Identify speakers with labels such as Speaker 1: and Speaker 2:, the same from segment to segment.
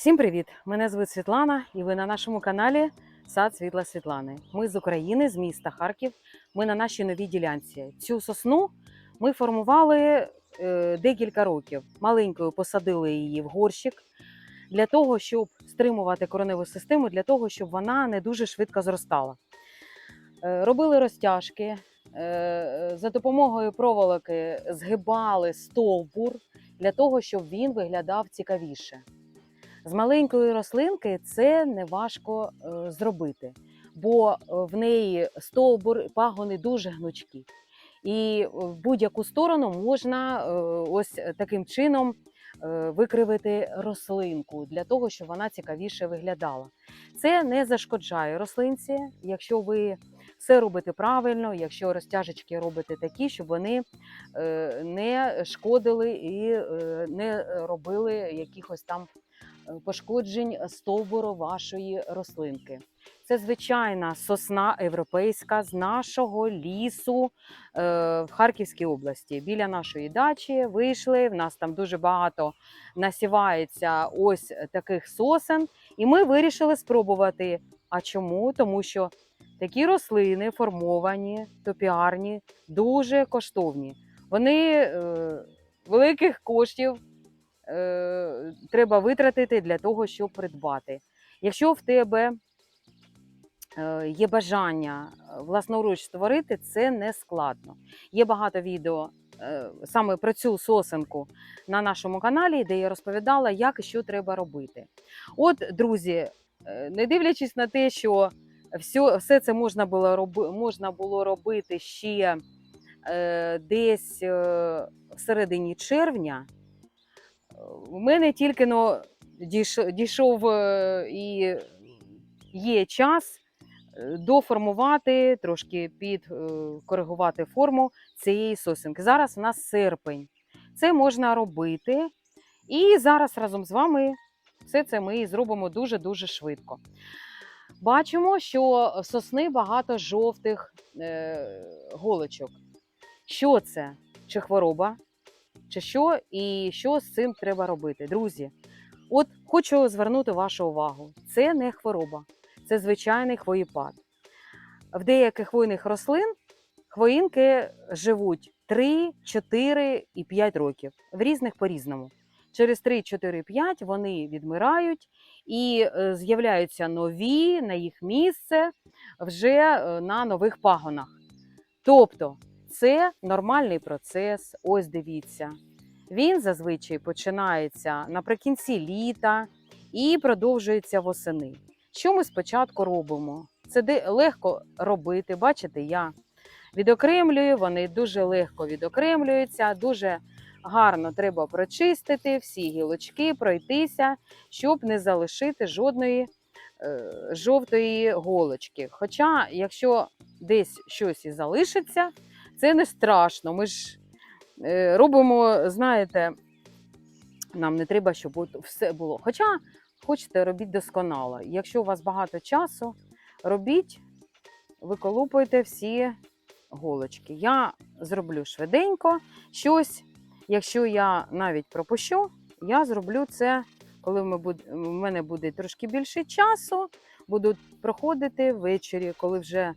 Speaker 1: Всім привіт! Мене звуть Світлана, і ви на нашому каналі Сад Світла Світлани. Ми з України, з міста Харків. Ми на нашій новій ділянці. Цю сосну ми формували е, декілька років. Маленькою посадили її в горщик для того, щоб стримувати кореневу систему, для того, щоб вона не дуже швидко зростала. Е, робили розтяжки. е, За допомогою проволоки згибали стовбур для того, щоб він виглядав цікавіше. З маленької рослинки це не важко е, зробити, бо е, в неї стовбур, пагони дуже гнучкі. І в будь-яку сторону можна е, ось таким чином викривити рослинку для того, щоб вона цікавіше виглядала. Це не зашкоджає рослинці, якщо ви все робите правильно, якщо розтяжечки робите такі, щоб вони не шкодили і не робили якихось там пошкоджень стовбуру вашої рослинки. Це звичайна сосна європейська з нашого лісу е, в Харківській області. Біля нашої дачі вийшли. В нас там дуже багато насівається ось таких сосен, і ми вирішили спробувати. А чому? Тому що такі рослини формовані, топіарні, дуже коштовні. Вони е, великих коштів е, треба витратити для того, щоб придбати. Якщо в тебе е, є бажання е, власноруч створити, це не складно. Є багато відео саме про цю сосенку на нашому каналі, де я розповідала, як і що треба робити. От, друзі, не дивлячись на те, що все, все це можна було, роби, можна було робити ще е, десь е, в середині червня, у мене тільки но дійшов е, і є час е, доформувати, трошки підкоригувати форму цієї сосенки. Зараз у нас серпень. Це можна робити. І зараз разом з вами все це ми зробимо дуже-дуже швидко. Бачимо, що в сосни багато жовтих е, голочок. Що це? Чи хвороба? Чи що? І що з цим треба робити? Друзі, от хочу звернути вашу увагу: це не хвороба, це звичайний хвоєпад. В деяких хвойних рослин хвоїнки живуть 3, 4 і 5 років, в різних по-різному. Через 3, 4, 5 вони відмирають і е, з'являються нові на їх місце вже е, на нових пагонах. Тобто це нормальний процес. Ось дивіться. Він зазвичай починається наприкінці літа і продовжується восени. Що ми спочатку робимо? Це легко робити. Бачите, я відокремлюю, вони дуже легко відокремлюються, дуже гарно треба прочистити всі гілочки, пройтися, щоб не залишити жодної е, жовтої голочки. Хоча, якщо десь щось і залишиться, це не страшно. Ми ж е, робимо, знаєте, нам не треба, щоб все було. Хоча хочете, робіть досконало. Якщо у вас багато часу, робіть, виколупуйте всі голочки. Я зроблю швиденько щось. Якщо я навіть пропущу, я зроблю це, коли в мене буде трошки більше часу. Буду проходити ввечері, коли вже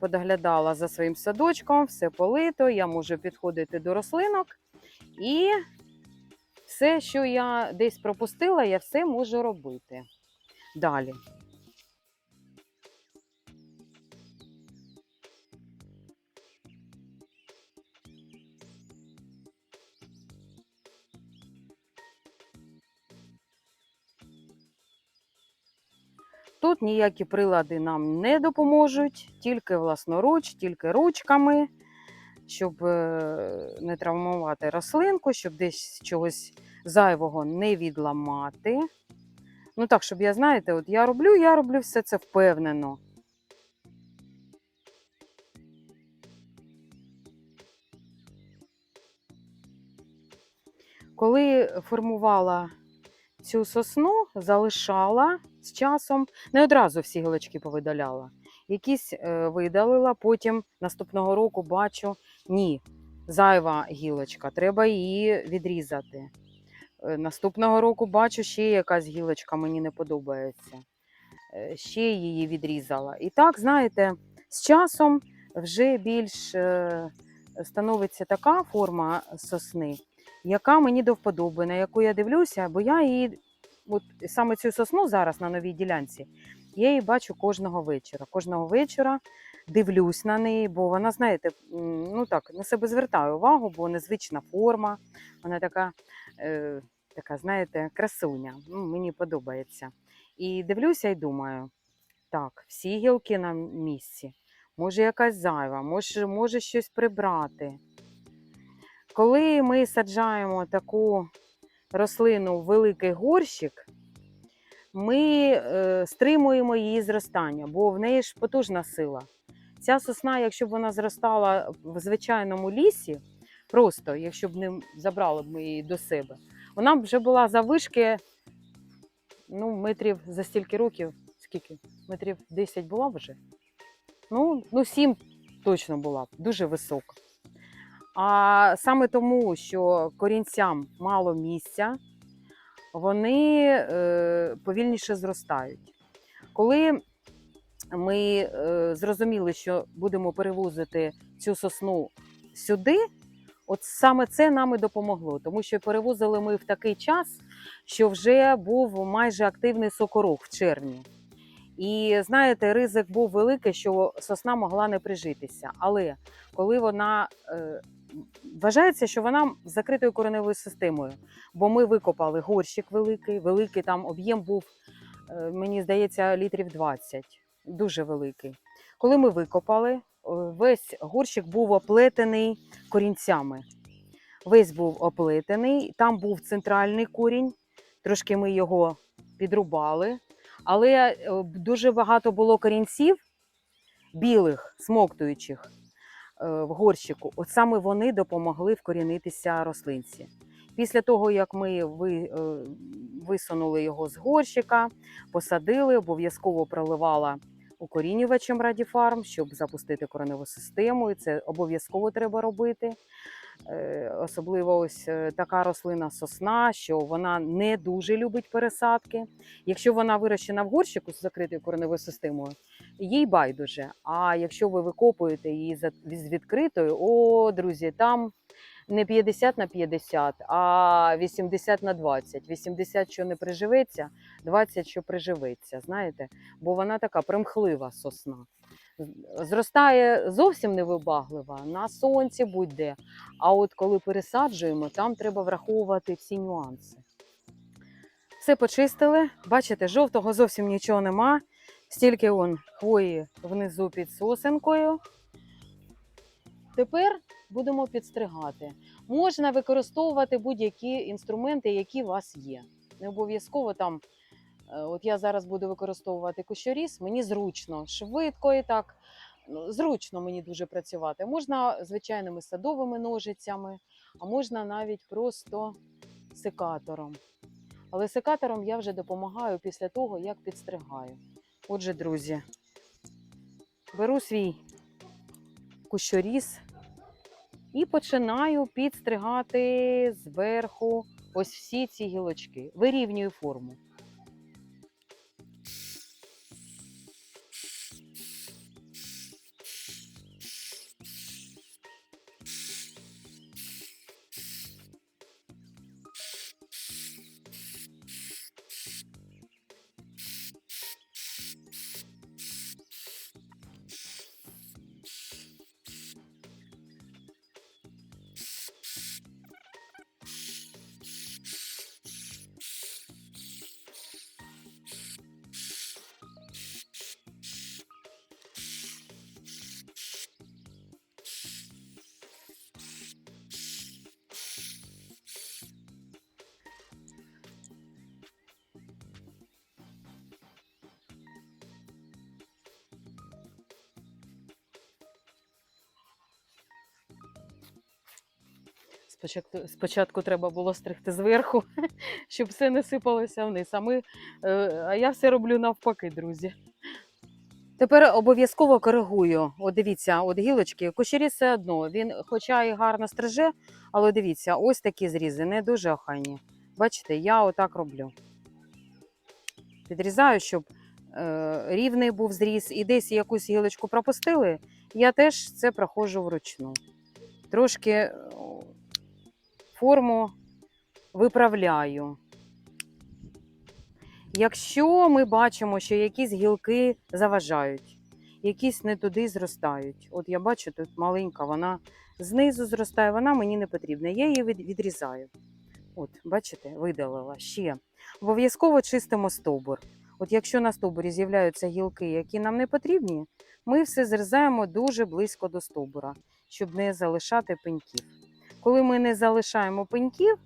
Speaker 1: подоглядала за своїм садочком, все полито, я можу підходити до рослинок. І все, що я десь пропустила, я все можу робити. Далі. Ніякі прилади нам не допоможуть, тільки власноруч, тільки ручками, щоб е, не травмувати рослинку, щоб десь чогось зайвого не відламати. Ну так, щоб я, знаєте, от я роблю, я роблю все це впевнено. Коли формувала цю сосну, залишала з часом, не одразу всі гілочки повидаляла. Якісь е, видалила, потім наступного року бачу, ні, зайва гілочка, треба її відрізати. Е, Наступного року бачу, ще якась гілочка мені не подобається. Е, Ще її відрізала. І так, знаєте, з часом вже більш становиться така форма сосни, яка мені до вподоби, на яку я дивлюся, бо я її, от саме цю сосну зараз на новій ділянці, я її бачу кожного вечора. Кожного вечора дивлюсь на неї, бо вона, знаєте, ну так, на себе звертаю увагу, бо незвична форма, вона така, е, така знаєте, красуня. Ну, мені подобається. І дивлюся і думаю, так, всі гілки на місці. Може, якась зайва, може, може щось прибрати. Коли ми саджаємо таку рослину в великий горщик, ми е, стримуємо її зростання, бо в неї ж потужна сила. Ця сосна, якщо б вона зростала в звичайному лісі, просто якщо б не забрали б ми її до себе, вона б вже була завишки ну, метрів за стільки років, скільки? Метрів 10 була б вже. Ну, ну 7 точно була б, дуже висока. А саме тому, що корінцям мало місця, вони е, повільніше зростають. Коли ми е, зрозуміли, що будемо перевозити цю сосну сюди, от саме це нам і допомогло, тому що перевозили ми в такий час, що вже був майже активний сокорок в червні. І знаєте, ризик був великий, що сосна могла не прижитися. Але коли вона е, вважається, що вона з закритою кореневою системою, бо ми викопали горщик великий, великий там об'єм був, е, мені здається, літрів 20, дуже великий. Коли ми викопали, е, весь горщик був оплетений корінцями. Весь був оплетений, там був центральний корінь, трошки ми його підрубали, але е, дуже багато було корінців білих, смоктуючих в горщику. От саме вони допомогли вкорінитися рослинці. Після того, як ми е, висунули його з горщика, посадили, обов'язково проливала укорінювачем Радіфарм, щоб запустити кореневу систему. І це обов'язково треба робити. Е, Особливо ось е, така рослина сосна, що вона не дуже любить пересадки. Якщо вона вирощена в горщику з закритою кореневою системою, їй байдуже. А якщо ви викопуєте її з відкритою, о, друзі, там не 50 на 50, а 80 на 20. 80, що не приживеться, 20, що приживеться, знаєте, бо вона така примхлива сосна. Зростає зовсім невибаглива на сонці будь-де. А от коли пересаджуємо, там треба враховувати всі нюанси. Все почистили. Бачите, жовтого зовсім нічого нема. Стільки он хвої внизу під сосенкою. Тепер будемо підстригати. Можна використовувати будь-які інструменти, які у вас є. Не обов'язково там. Е, От я зараз буду використовувати кущоріз, мені зручно, швидко і так. Ну, зручно мені дуже працювати. Можна звичайними садовими ножицями, а можна навіть просто секатором. Але секатором я вже допомагаю після того, як підстригаю. Отже, друзі, беру свій кущоріз і починаю підстригати зверху ось всі ці гілочки. Вирівнюю форму. Спочатку, спочатку треба було стригти зверху, щоб все не сипалося вниз. А, ми, е, а я все роблю навпаки, друзі. Тепер обов'язково коригую. От дивіться, от гілочки, кущері все одно. Він, хоча і гарно стриже, але дивіться, ось такі зрізи, не дуже охайні. Бачите, я отак роблю. Підрізаю, щоб е, рівний був зріз, і десь якусь гілочку пропустили, я теж це проходжу вручну. Трошки е, форму виправляю. Якщо ми бачимо, що якісь гілки заважають, якісь не туди зростають. От я бачу, тут маленька, вона знизу зростає, вона мені не потрібна. Я її відрізаю. От, бачите, видалила ще. Обов'язково чистимо стовбур. От якщо на стовбурі з'являються гілки, які нам не потрібні, ми все зрізаємо дуже близько до стовбура, щоб не залишати пеньків. Коли ми не залишаємо пеньків,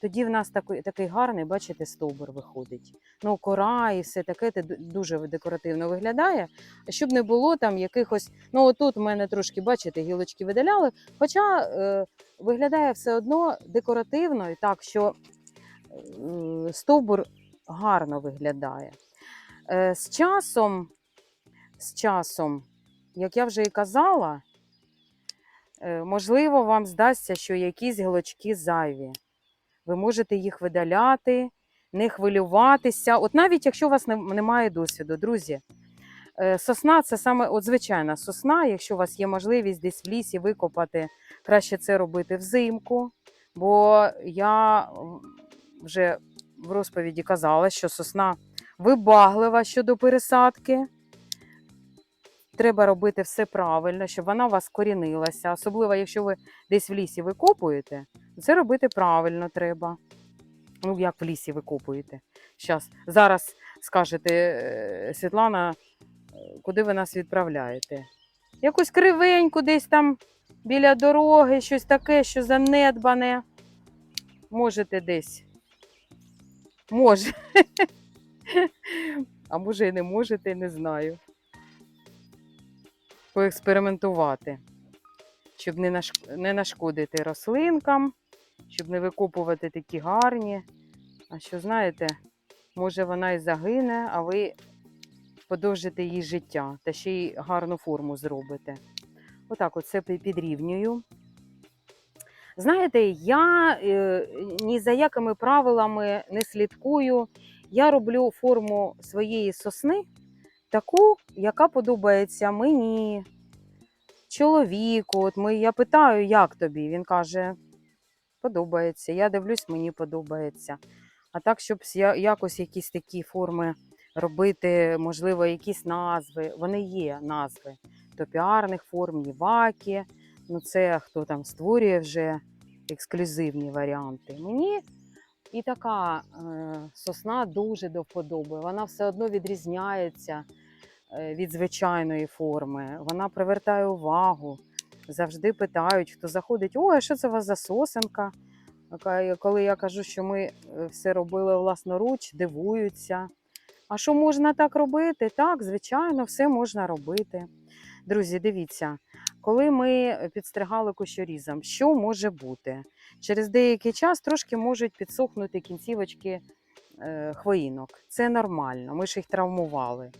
Speaker 1: тоді в нас такий, такий гарний, бачите, стовбур виходить. Ну, кора і все таке це дуже декоративно виглядає. Щоб не було там якихось. Ну, отут в мене трошки, бачите, гілочки видаляли. Хоча е, виглядає все одно декоративно і так, що е, стовбур гарно виглядає. Е, з часом, з часом, як я вже і казала, можливо, вам здасться, що якісь гілочки зайві. Ви можете їх видаляти, не хвилюватися. От навіть якщо у вас немає досвіду, друзі, е, сосна це саме от звичайна сосна. Якщо у вас є можливість десь в лісі викопати, краще це робити взимку. Бо я вже в розповіді казала, що сосна вибаглива щодо пересадки. Треба робити все правильно, щоб вона у вас корінилася. Особливо, якщо ви десь в лісі викопуєте, це робити правильно треба. Ну, як в лісі викопуєте. Щас. Зараз скажете, «Е, Світлана, е, куди ви нас відправляєте? Якусь кривеньку десь там біля дороги, щось таке, що занедбане. Можете десь. Може. А може і не можете, не знаю. Поекспериментувати, щоб не, наш- не нашкодити рослинкам, щоб не викопувати такі гарні. А що знаєте, може вона і загине, а ви подовжите їй життя та ще й гарну форму зробите. Отак, оце пі- підрівнюю. Знаєте, я е, ні за якими правилами не слідкую. Я роблю форму своєї сосни таку, яка подобається мені, чоловіку. От ми, я питаю, як тобі? Він каже, подобається. Я дивлюсь, мені подобається. А так, щоб якось якісь такі форми робити, можливо, якісь назви. Вони є назви топіарних форм, ніваки. Ну, це хто там створює вже ексклюзивні варіанти. Мені і така е, сосна дуже до вподоби. Вона все одно відрізняється від звичайної форми. Вона привертає увагу. Завжди питають, хто заходить: ой, а що це у вас за сосенка? Коли я кажу, що ми е, все робили власноруч, дивуються. А що можна так робити? Так, звичайно, все можна робити. Друзі, дивіться, коли ми підстригали кущорізом, що може бути? Через деякий час трошки можуть підсохнути кінцівочки е, хвоїнок. Це нормально, ми ж їх травмували.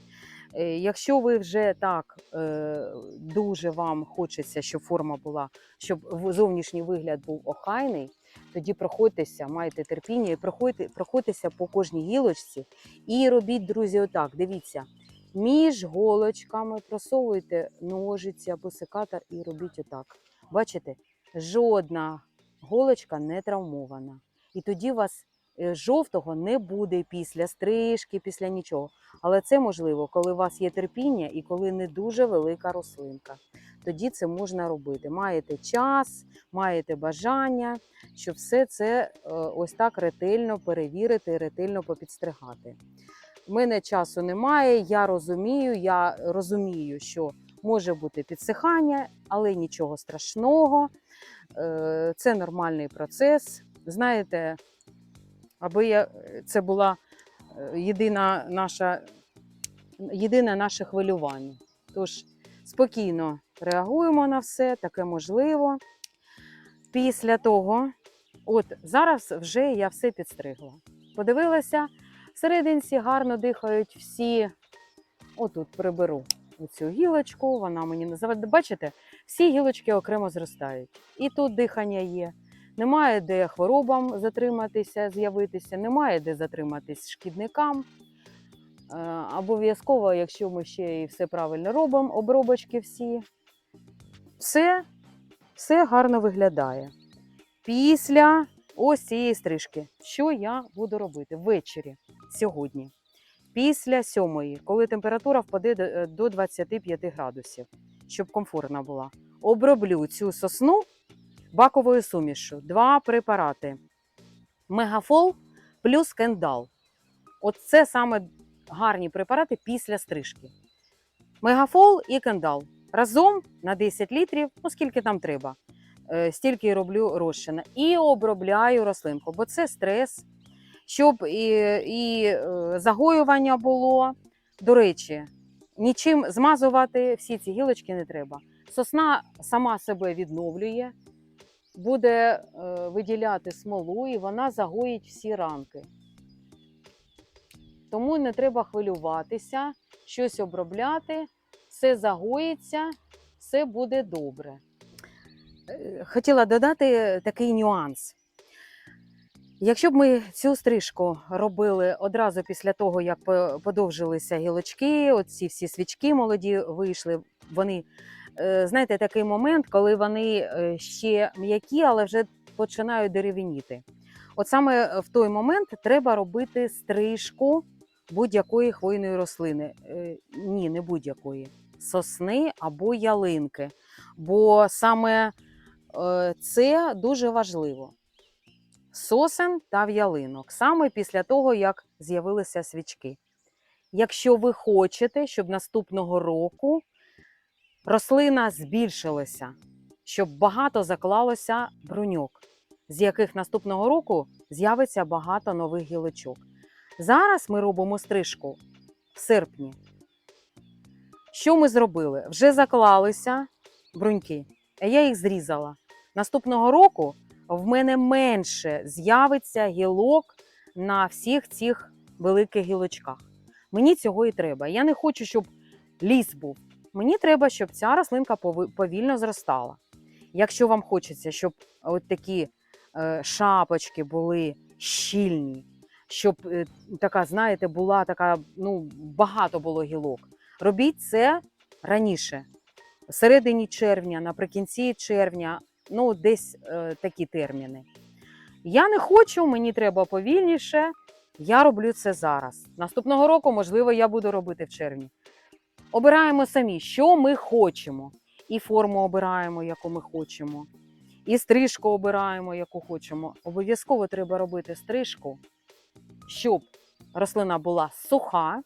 Speaker 1: Е, Якщо ви вже так е, дуже вам хочеться, щоб форма була, щоб зовнішній вигляд був охайний, тоді проходьтеся, майте терпіння і проходьте, проходьтеся по кожній гілочці і робіть, друзі, отак. Дивіться, між голочками просовуйте ножиці або секатор і робіть отак. Бачите, жодна голочка не травмована. І тоді у вас жовтого не буде після стрижки, після нічого. Але це можливо, коли у вас є терпіння і коли не дуже велика рослинка. Тоді це можна робити. Маєте час, маєте бажання, щоб все це е, ось так ретельно перевірити, ретельно попідстригати. У мене часу немає, я розумію, я розумію, що може бути підсихання, але нічого страшного. Е, Це нормальний процес. Знаєте, аби я, це була е, єдина наша, єдине наше хвилювання. Тож спокійно реагуємо на все, таке можливо. Після того, от зараз вже я все підстригла. Подивилася, всерединці гарно дихають всі. Отут приберу оцю гілочку, вона мені називає. Бачите, всі гілочки окремо зростають. І тут дихання є. Немає де хворобам затриматися, з'явитися, немає де затриматись шкідникам. Е, Обов'язково, якщо ми ще і все правильно робимо, обробочки всі, все, все гарно виглядає. Після ось цієї стрижки, що я буду робити ввечері сьогодні, після сьомої, коли температура впаде е, до 25 градусів, щоб комфортна була. Оброблю цю сосну баковою сумішю. Два препарати: Мегафол плюс кендал. От це саме гарні препарати після стрижки. Мегафол і кендал. Разом на 10 літрів, ну скільки там треба. Е, Стільки і роблю розчина. І обробляю рослинку, бо це стрес, щоб і, і е, загоювання було. До речі, нічим змазувати всі ці гілочки не треба. Сосна сама себе відновлює, буде е, виділяти смолу, і вона загоїть всі ранки. Тому не треба хвилюватися, щось обробляти, все загоїться, все буде добре. Е, Хотіла додати такий нюанс. Якщо б ми цю стрижку робили одразу після того, як подовжилися гілочки, оці всі свічки молоді вийшли, вони, знаєте, такий момент, коли вони е, ще м'які, але вже починають деревеніти. От саме в той момент треба робити стрижку будь-якої хвойної рослини. Е, Ні, не будь-якої. Сосни або ялинки. Бо саме е, це дуже важливо. Сосен та ялинок саме після того, як з'явилися свічки. Якщо ви хочете, щоб наступного року рослина збільшилася, щоб багато заклалося бруньок, з яких наступного року з'явиться багато нових гілочок. Зараз ми робимо стрижку в серпні. Що ми зробили? Вже заклалися бруньки, а я їх зрізала. Наступного року в мене менше з'явиться гілок на всіх цих великих гілочках. Мені цього і треба. Я не хочу, щоб ліс був. Мені треба, щоб ця рослинка повільно зростала. Якщо вам хочеться, щоб от такі е, шапочки були щільні, щоб е, така, знаєте, була така, ну, багато було гілок. Робіть це раніше, в середині червня, наприкінці червня, ну, десь е, такі терміни. Я не хочу, мені треба повільніше. Я роблю це зараз. Наступного року, можливо, я буду робити в червні. Обираємо самі, що ми хочемо. І форму обираємо, яку ми хочемо, і стрижку обираємо, яку хочемо. Обов'язково треба робити стрижку, щоб рослина була суха,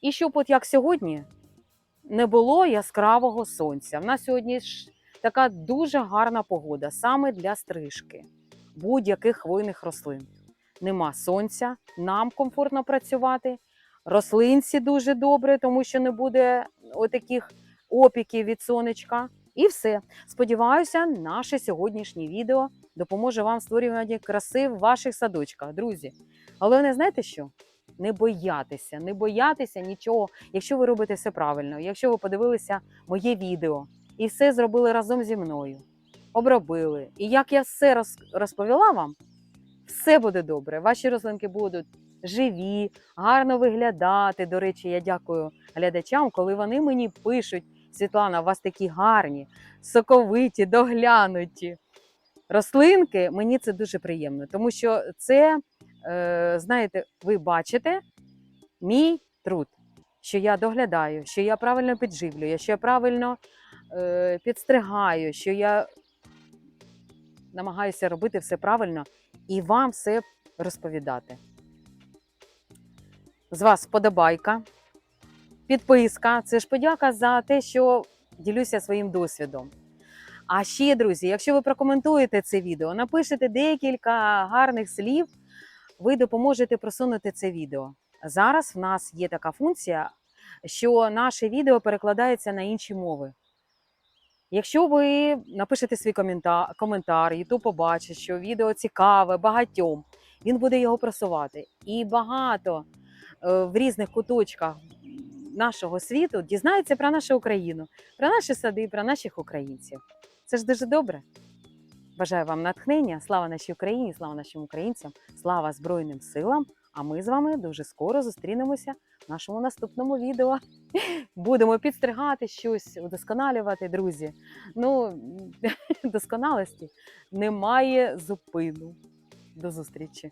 Speaker 1: і щоб, от як сьогодні, не було яскравого сонця. В нас сьогодні ж така дуже гарна погода саме для стрижки будь-яких хвойних рослин. Нема сонця, нам комфортно працювати. Рослинці дуже добре, тому що не буде отаких опіків від сонечка. І все. Сподіваюся, наше сьогоднішнє відео допоможе вам в створюванні краси в ваших садочках, друзі. Головне, знаєте що? Не боятися, не боятися нічого, якщо ви робите все правильно, якщо ви подивилися моє відео і все зробили разом зі мною, обробили. І як я все розповіла вам, все буде добре. Ваші рослинки будуть живі, гарно виглядати. До речі, я дякую глядачам, коли вони мені пишуть: Світлана, у вас такі гарні, соковиті, доглянуті. Рослинки, мені це дуже приємно, тому що це, е, знаєте, ви бачите мій труд, що я доглядаю, що я правильно підживлюю, що я правильно е, підстригаю, що я намагаюся робити все правильно і вам все розповідати. З вас подобайка, підписка. Це ж подяка за те, що ділюся своїм досвідом. А ще, друзі, якщо ви прокоментуєте це відео, напишете декілька гарних слів, ви допоможете просунути це відео. Зараз в нас є така функція, що наше відео перекладається на інші мови. Якщо ви напишете свій коментар, коментар YouTube побачить, що відео цікаве багатьом, він буде його просувати. І багато в різних куточках нашого світу дізнається про нашу Україну, про наші сади, про наших українців. Це ж дуже добре. Бажаю вам натхнення. Слава нашій Україні, слава нашим українцям, слава Збройним силам. А ми з вами дуже скоро зустрінемося в нашому наступному відео. Будемо підстригати щось, удосконалювати, друзі. Ну, досконалості немає зупину. До зустрічі!